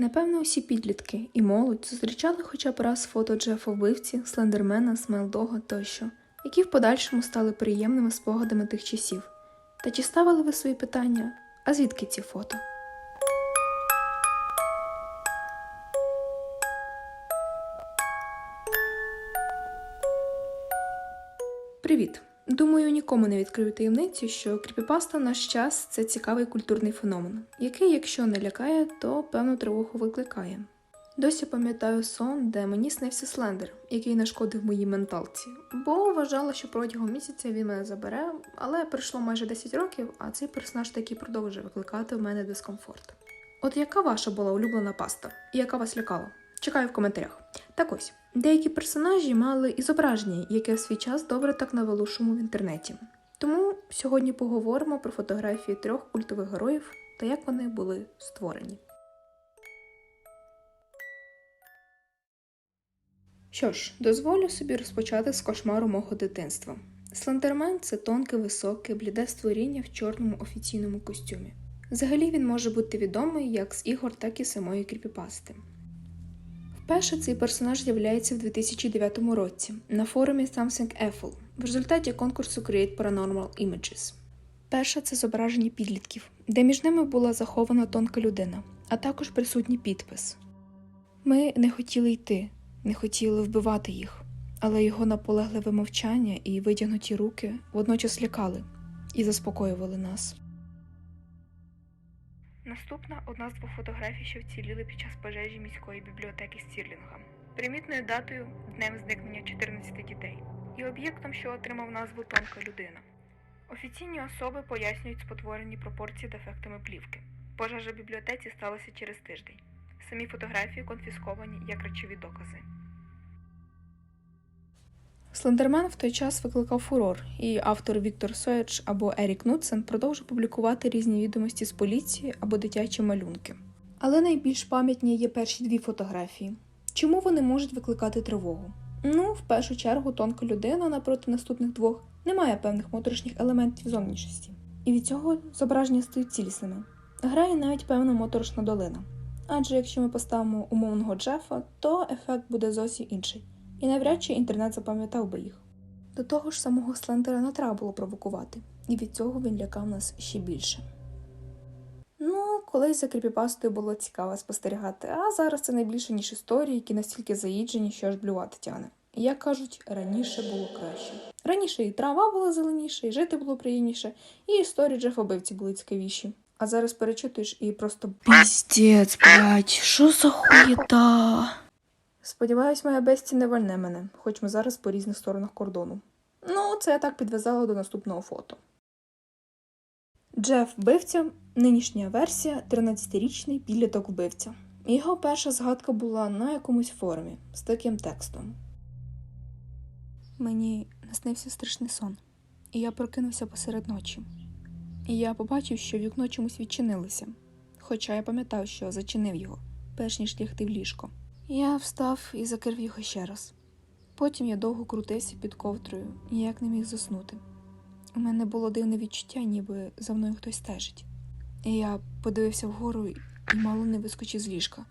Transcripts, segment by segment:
Напевно, усі підлітки і молодь зустрічали хоча б раз фото Джефа вбивці, Слендермена, Смелдога тощо, які в подальшому стали приємними спогадами тих часів. Та чи ставили ви свої питання? А звідки ці фото? Думаю, нікому не відкрию таємницю, що кріпіпаста в наш час це цікавий культурний феномен, який, якщо не лякає, то певну тривогу викликає. Досі пам'ятаю сон, де мені снився слендер, який нашкодив моїй менталці, бо вважала, що протягом місяця він мене забере, але пройшло майже 10 років, а цей персонаж таки продовжує викликати в мене дискомфорт. От яка ваша була улюблена паста, і яка вас лякала? Чекаю в коментарях. Так ось, деякі персонажі мали і зображення, яке в свій час добре так навело шуму в інтернеті. Тому сьогодні поговоримо про фотографії трьох культових героїв та як вони були створені. Що ж, дозволю собі розпочати з кошмару мого дитинства. Слендермен це тонке, високе, бліде створіння в чорному офіційному костюмі. Взагалі він може бути відомий як з ігор, так і самої кріпіпасти. Вперше цей персонаж з'являється в 2009 році на форумі Something Awful в результаті конкурсу Create Paranormal Images. Перша це зображення підлітків, де між ними була захована тонка людина, а також присутній підпис. Ми не хотіли йти, не хотіли вбивати їх, але його наполегливе мовчання і витягнуті руки водночас лякали і заспокоювали нас. Наступна одна з двох фотографій, що вціліли під час пожежі міської бібліотеки Стірлінга, примітною датою днем зникнення 14 дітей, і об'єктом, що отримав назву Тонка людина. Офіційні особи пояснюють спотворені пропорції дефектами плівки. Пожежа в бібліотеці сталася через тиждень. Самі фотографії конфісковані як речові докази. Слендермен в той час викликав фурор, і автор Віктор Соєч або Ерік Нутсен продовжив публікувати різні відомості з поліції або дитячі малюнки. Але найбільш пам'ятні є перші дві фотографії. Чому вони можуть викликати тривогу? Ну, в першу чергу, тонка людина напроти наступних двох не має певних моторошних елементів зовнішності, і від цього зображення стають цілісними. Грає навіть певна моторошна долина. Адже якщо ми поставимо умовного Джефа, то ефект буде зовсім інший, і навряд чи інтернет запам'ятав би їх. До того ж, самого Слендера не треба було провокувати, і від цього він лякав нас ще більше. Ну, колись за кріпіпастою було цікаво спостерігати, а зараз це найбільше ніж історії, які настільки заїджені, що аж блювати тяне. Як кажуть, раніше було краще. Раніше і трава була зеленіша, і жити було приємніше, і історії Джефа-бивці були цікавіші. А зараз перечитуєш і просто піздець, блядь, що за хуєта? Сподіваюсь, моя бесті не вальне мене, хоч ми зараз по різних сторонах кордону. Ну, це я так підв'язала до наступного фото. Джеф вбивця, нинішня версія 13-річний підліток вбивця. Його перша згадка була на якомусь форумі з таким текстом. Мені наснився страшний сон, і я прокинувся посеред ночі. І я побачив, що вікно чомусь відчинилося, хоча я пам'ятав, що зачинив його, перш ніж лягти в ліжко. Я встав і закрив його ще раз. Потім я довго крутився під ковдрою, ніяк не міг заснути. У мене було дивне відчуття, ніби за мною хтось стежить. І я подивився вгору і мало не вискочив з ліжка.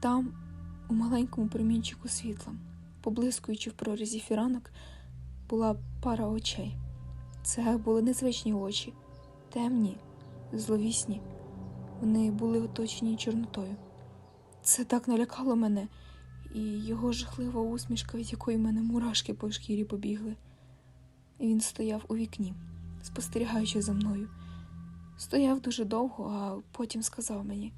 Там, у маленькому промінчику світла, поблискуючи в прорізі фіранок, була пара очей. Це були незвичні очі, темні, зловісні. Вони були оточені чорнотою. Це так налякало мене, і його жахлива усмішка, від якої мене мурашки по шкірі побігли. Він стояв у вікні, спостерігаючи за мною. Стояв дуже довго, а потім сказав мені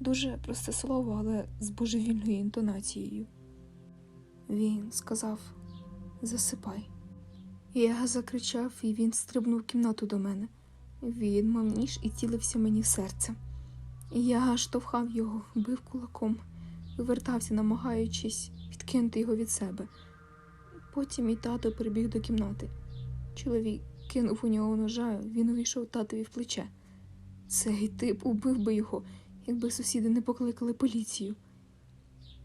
дуже просте слово, але з божевільною інтонацією. Він сказав засипай. Я закричав, і він стрибнув кімнату до мене. Він мав ніж і цілився мені в серце. Я штовхав його, бив кулаком, вивертався, намагаючись відкинути його від себе. Потім мій тато прибіг до кімнати. Чоловік кинув у нього ножа, він увійшов татові в плече. Цей тип убив би його, якби сусіди не покликали поліцію.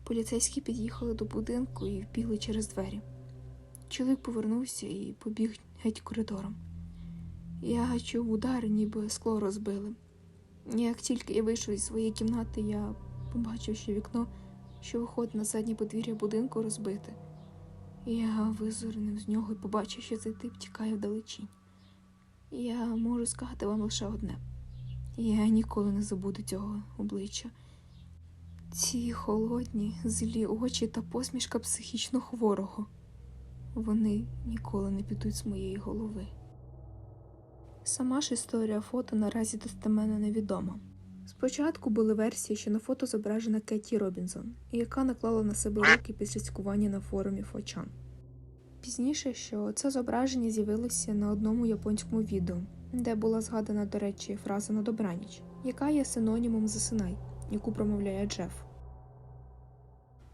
Поліцейські під'їхали до будинку і вбігли через двері. Чоловік повернувся і побіг геть коридором. Я чув удар, ніби скло розбили. Як тільки я вийшов із своєї кімнати, я побачив, що вікно, що виходить на заднє подвір'я будинку, розбите. Я визирнув з нього і побачив, що цей тип тікає вдалечінь. Я можу сказати вам лише одне: я ніколи не забуду цього обличчя. Ці холодні, злі очі та посмішка психічно хворого. Вони ніколи не підуть з моєї голови. Сама ж історія фото наразі достеменно невідома. Спочатку були версії, що на фото зображена Кетті Робінсон, яка наклала на себе руки після цькування на форумі Фочан. Пізніше, що це зображення з'явилося на одному японському відео, де була згадана, до речі, фраза на добраніч, яка є синонімом засинай, яку промовляє Джеф.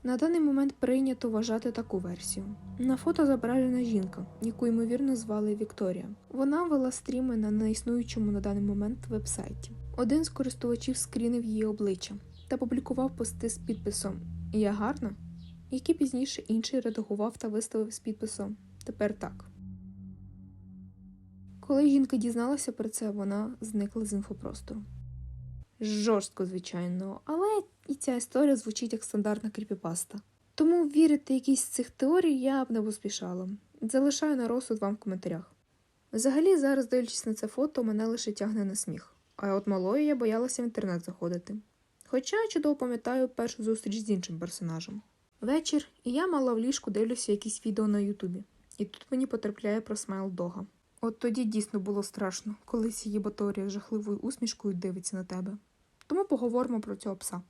На даний момент прийнято вважати таку версію. На фото зображена жінка, яку ймовірно звали Вікторія. Вона вела стріми на неіснуючому на даний момент вебсайті. Один з користувачів скрінив її обличчя та публікував пости з підписом Я гарна, які пізніше інший редагував та виставив з підписом Тепер так. Коли жінка дізналася про це, вона зникла з інфопростору. Жорстко, звичайно, але і ця історія звучить як стандартна кріпіпаста. Тому вірити якійсь з цих теорій я б не поспішала. Залишаю на розсуд вам в коментарях. Взагалі, зараз, дивлячись на це фото, мене лише тягне на сміх. А от малою я боялася в інтернет заходити. Хоча чудово пам'ятаю першу зустріч з іншим персонажем. Вечір, і я мала в ліжку дивлюся якісь відео на Ютубі, і тут мені потрапляє про смайл дога. От тоді дійсно було страшно, коли її баторія жахливою усмішкою дивиться на тебе. Тому поговоримо про цього пса.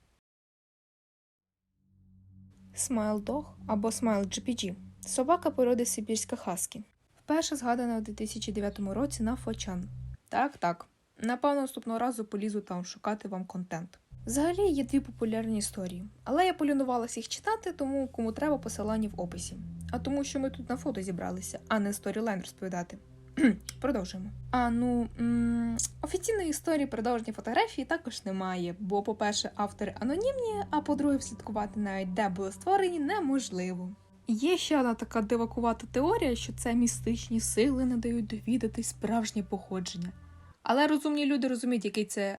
Смайл Дог або Смайл GPG – собака породи Сибірська Хаскі. Вперше згадана у 2009 році на Фочан. Так, так. Напевно, наступного разу полізу там шукати вам контент. Взагалі є дві популярні історії, але я полінувалася їх читати, тому кому треба посилання в описі. А тому, що ми тут на фото зібралися, а не сторілайн розповідати. Продовжуємо. А ну м- офіційної історії продовження фотографії також немає, бо, по-перше, автори анонімні, а по-друге, слідкувати навіть де були створені неможливо. Є ще одна така дивакувата теорія, що це містичні сили не дають довідати справжнє походження. Але розумні люди розуміють, який це.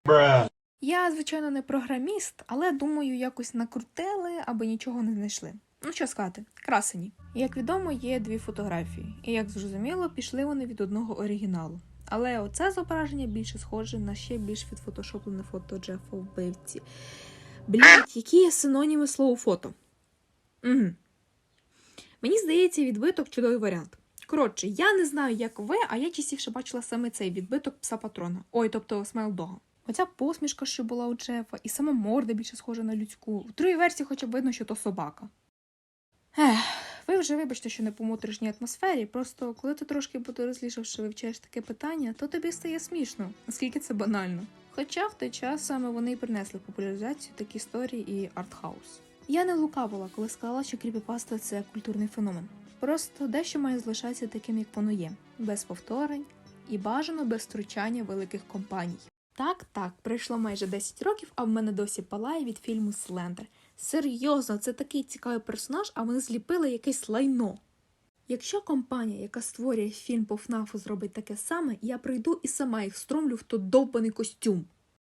Я, звичайно, не програміст, але думаю, якось накрутили, аби нічого не знайшли. Ну що сказати, красені. Як відомо, є дві фотографії, і як зрозуміло, пішли вони від одного оригіналу. Але оце зображення більше схоже на ще більш відфотошоплене фото Джефа вбивці. Блять, які є синоніми слова фото? Угу. Мені здається, відбиток чудовий варіант. Коротше, я не знаю, як ви, а я частіше бачила саме цей відбиток пса патрона. Ой, тобто смайлдога. Оця посмішка, що була у Джефа, і сама морда більше схожа на людську. В другій версії хоча б видно, що то собака. Ех, ви вже вибачте, що не по моторошній атмосфері. Просто коли ти трошки подорослішавши вивчаєш таке питання, то тобі стає смішно, наскільки це банально. Хоча в той час саме вони й принесли популяризацію такі історії і артхаус. Я не лукавила, коли сказала, що кріпіпаста це культурний феномен. Просто дещо має залишатися таким, як воно є, без повторень і бажано без втручання великих компаній. Так, так, пройшло майже 10 років, а в мене досі палає від фільму Слендер. Серйозно, це такий цікавий персонаж, а вони зліпили якесь лайно. Якщо компанія, яка створює фільм по ФНАФу, зробить таке саме, я прийду і сама їх стромлю в той довбаний костюм.